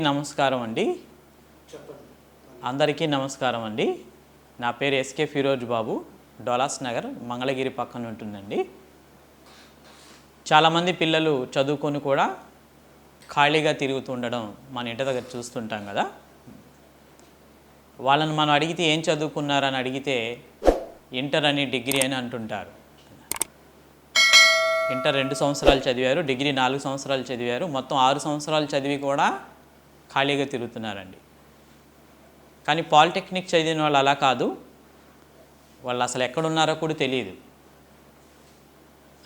నమస్కారం అండి. అందరికీ నమస్కారం అండి. నా పేరు ఎస్కే ఫిరోజ్ బాబు. డోలాస్ నగర్ మంగళగిరి పక్కన ఉంటుందండి. చాలామంది పిల్లలు చదువుకొని కూడా ఖాళీగా తిరుగుతుండడం మన ఇంటి దగ్గర చూస్తుంటాం కదా. వాళ్ళని మనం అడిగితే ఏం చదువుకున్నారని అడిగితే ఇంటర్ అని డిగ్రీ అని అంటుంటారు. ఇంటర్ రెండు సంవత్సరాలు చదివారు డిగ్రీ నాలుగు సంవత్సరాలు చదివారు మొత్తం ఆరు సంవత్సరాలు చదివి కూడా ఖాళీగా తిరుగుతున్నారండి. కానీ పాలిటెక్నిక్ చదివిన వాళ్ళు అలా కాదు. వాళ్ళు అసలు ఎక్కడున్నారో కూడా తెలియదు.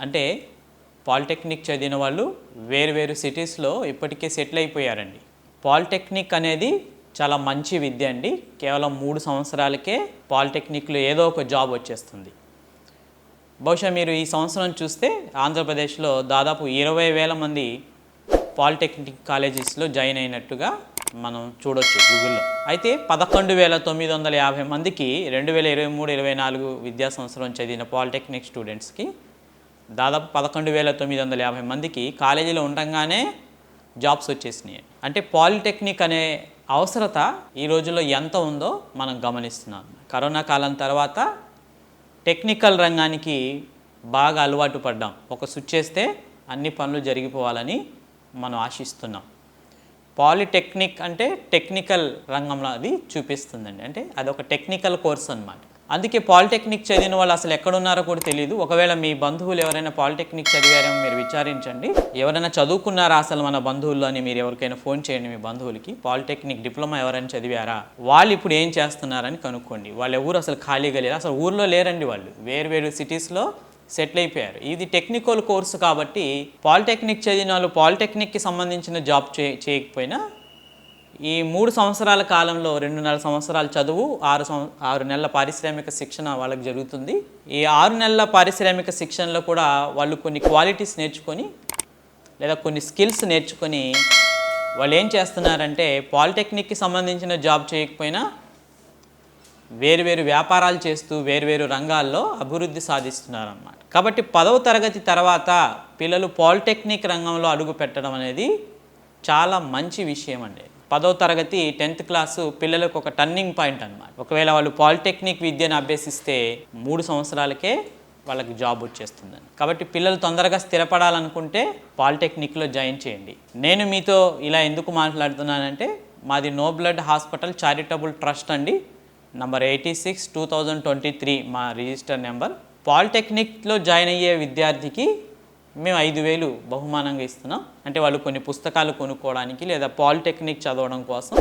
అంటే పాలిటెక్నిక్ చదివిన వాళ్ళు వేరు వేరు సిటీస్లో ఇప్పటికే సెటిల్ అయిపోయారండి. పాలిటెక్నిక్ అనేది చాలా మంచి విద్య అండి. కేవలం మూడు సంవత్సరాలకే పాలిటెక్నిక్లో ఏదో ఒక జాబ్ వచ్చేస్తుంది. బహుశా మీరు ఈ సంవత్సరం చూస్తే ఆంధ్రప్రదేశ్లో దాదాపు ఇరవై వేల మంది పాలిటెక్నిక్ కాలేజెస్లో జాయిన్ అయినట్టుగా మనం చూడొచ్చు గూగుల్లో. అయితే పదకొండు వేల తొమ్మిది వందల యాభై మందికి రెండు వేల ఇరవై మూడు ఇరవై నాలుగు విద్యా సంవత్సరం చదివిన పాలిటెక్నిక్ స్టూడెంట్స్కి దాదాపు పదకొండు వేల తొమ్మిది వందల యాభై మందికి కాలేజీలో ఉండగానే జాబ్స్ వచ్చేసినాయి. అంటే పాలిటెక్నిక్ అనే అవసరత ఈ రోజుల్లో ఎంత ఉందో మనం గమనిస్తున్నాం. కరోనా కాలం తర్వాత టెక్నికల్ రంగానికి బాగా అలవాటు పడ్డాం. ఒక స్విచ్ చేస్తే అన్ని పనులు జరిగిపోవాలని మనం ఆశిస్తున్నాం. పాలిటెక్నిక్ అంటే టెక్నికల్ రంగంలో అది చూపిస్తుందండి. అంటే అది ఒక టెక్నికల్ కోర్స్ అనమాట అందుకే పాలిటెక్నిక్ చదివిన వాళ్ళు అసలు ఎక్కడున్నారో కూడా తెలియదు ఒకవేళ మీ బంధువులు ఎవరైనా పాలిటెక్నిక్ చదివారేమో మీరు విచారించండి. ఎవరైనా చదువుకున్నారా అసలు మన బంధువుల్లోని మీరు ఎవరికైనా ఫోన్ చేయండి మీ బంధువులకి. పాలిటెక్నిక్ డిప్లొమా ఎవరైనా చదివారా? వాళ్ళు ఇప్పుడు ఏం చేస్తున్నారని కనుక్కోండి. వాళ్ళ ఊరు అసలు ఖాళీగా లేరు. అసలు ఊర్లో లేరండి వాళ్ళు. వేరు వేరు సిటీస్లో సెటిల్ అయిపోయారు ఇది టెక్నికల్ కోర్సు కాబట్టి పాలిటెక్నిక్ చదివిన వాళ్ళు పాలిటెక్నిక్కి సంబంధించిన జాబ్ చే చేయకపోయినా ఈ మూడు సంవత్సరాల కాలంలో రెండున్నర సంవత్సరాల చదువు ఆరు సం ఆరు నెలల పారిశ్రామిక శిక్షణ వాళ్ళకి జరుగుతుంది. ఈ ఆరు నెలల పారిశ్రామిక శిక్షణలో కూడా వాళ్ళు కొన్ని క్వాలిటీస్ నేర్చుకొని లేదా కొన్ని స్కిల్స్ నేర్చుకొని వాళ్ళు ఏం చేస్తున్నారంటే పాలిటెక్నిక్కి సంబంధించిన జాబ్ చేయకపోయినా వేరు వేరు వ్యాపారాలు చేస్తూ వేరు వేరు రంగాల్లో అభివృద్ధి సాధిస్తున్నారన్నమాట. కాబట్టి పదవ తరగతి తర్వాత పిల్లలు పాలిటెక్నిక్ రంగంలో అడుగు పెట్టడం అనేది చాలా మంచి విషయం అండి. పదవ తరగతి టెన్త్ క్లాసు పిల్లలకు ఒక టర్నింగ్ పాయింట్ అన్నమాట. ఒకవేళ వాళ్ళు పాలిటెక్నిక్ విద్యను అభ్యసిస్తే మూడు సంవత్సరాలకే వాళ్ళకి జాబ్ వచ్చేస్తుందని కాబట్టి పిల్లలు తొందరగా స్థిరపడాలనుకుంటే పాలిటెక్నిక్లో జాయిన్ చేయండి. నేను మీతో ఇలా ఎందుకు మాట్లాడుతున్నానంటే మాది no blood hospital charitable trust అండి. Number eighty six two thousand twenty three మా రిజిస్టర్ నెంబర్. పాలిటెక్నిక్లో జాయిన్ అయ్యే విద్యార్థికి మేము ఐదు వేలు బహుమానంగా ఇస్తున్నాం. అంటే వాళ్ళు కొన్ని పుస్తకాలు కొనుక్కోవడానికి లేదా పాలిటెక్నిక్ చదవడం కోసం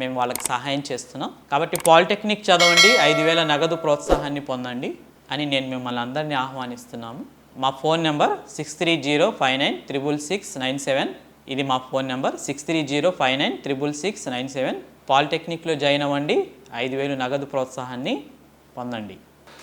మేము వాళ్ళకి సహాయం చేస్తున్నాం. కాబట్టి పాలిటెక్నిక్ చదవండి ఐదు వేల నగదు ప్రోత్సాహాన్ని పొందండి అని నేను మిమ్మల్ని అందరినీ ఆహ్వానిస్తున్నాము. మా phone number six three zero five nine triple six nine seven. ఇది మా phone number six three zero five nine triple six nine seven. పాలిటెక్నిక్లో join అవ్వండి ఐదు వేలు నగదు ప్రోత్సాహాన్ని పొందండి.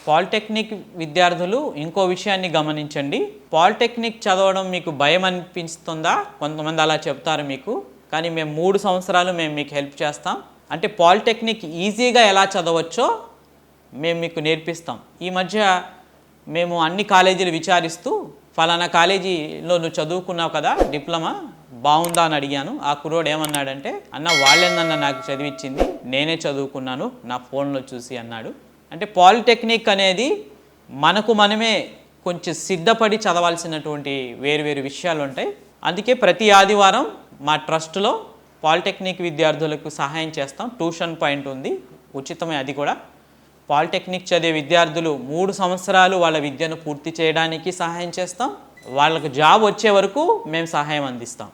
పాలిటెక్నిక్ విద్యార్థులు ఇంకో విషయాన్ని గమనించండి. పాలిటెక్నిక్ చదవడం మీకు భయం అనిపిస్తుందా? కొంతమంది అలా చెప్తారు మీకు. కానీ మేము మూడు సంవత్సరాలు మేము మీకు హెల్ప్ చేస్తాం. అంటే పాలిటెక్నిక్ ఈజీగా ఎలా చదవచ్చో మేము మీకు నేర్పిస్తాం. ఈ మధ్య మేము అన్ని కాలేజీలు విచారిస్తూ ఫలానా కాలేజీలో నువ్వు చదువుకున్నావు కదా డిప్లొమా? బాగుందా? అని అడిగాను. ఆ కుర్రోడు ఏమన్నాడంటే అన్న వాళ్ళేందన్న నాకు చదివించింది నేనే చదువుకున్నాను. నా ఫోన్లో చూసి అన్నాడు. అంటే పాలిటెక్నిక్ అనేది మనకు మనమే కొంచెం సిద్ధపడి చదవాల్సినటువంటి వేరు వేరు విషయాలు ఉంటాయి. అందుకే ప్రతి ఆదివారం మా ట్రస్ట్లో పాలిటెక్నిక్ విద్యార్థులకు సహాయం చేస్తాం. ట్యూషన్ పాయింట్ ఉంది. ఉచితమే అది కూడా. పాలిటెక్నిక్ చదివే విద్యార్థులు మూడు సంవత్సరాలు వాళ్ళ విద్యను పూర్తి చేయడానికి సహాయం చేస్తాం. వాళ్ళకు జాబ్ వచ్చే వరకు మేము సహాయం అందిస్తాం.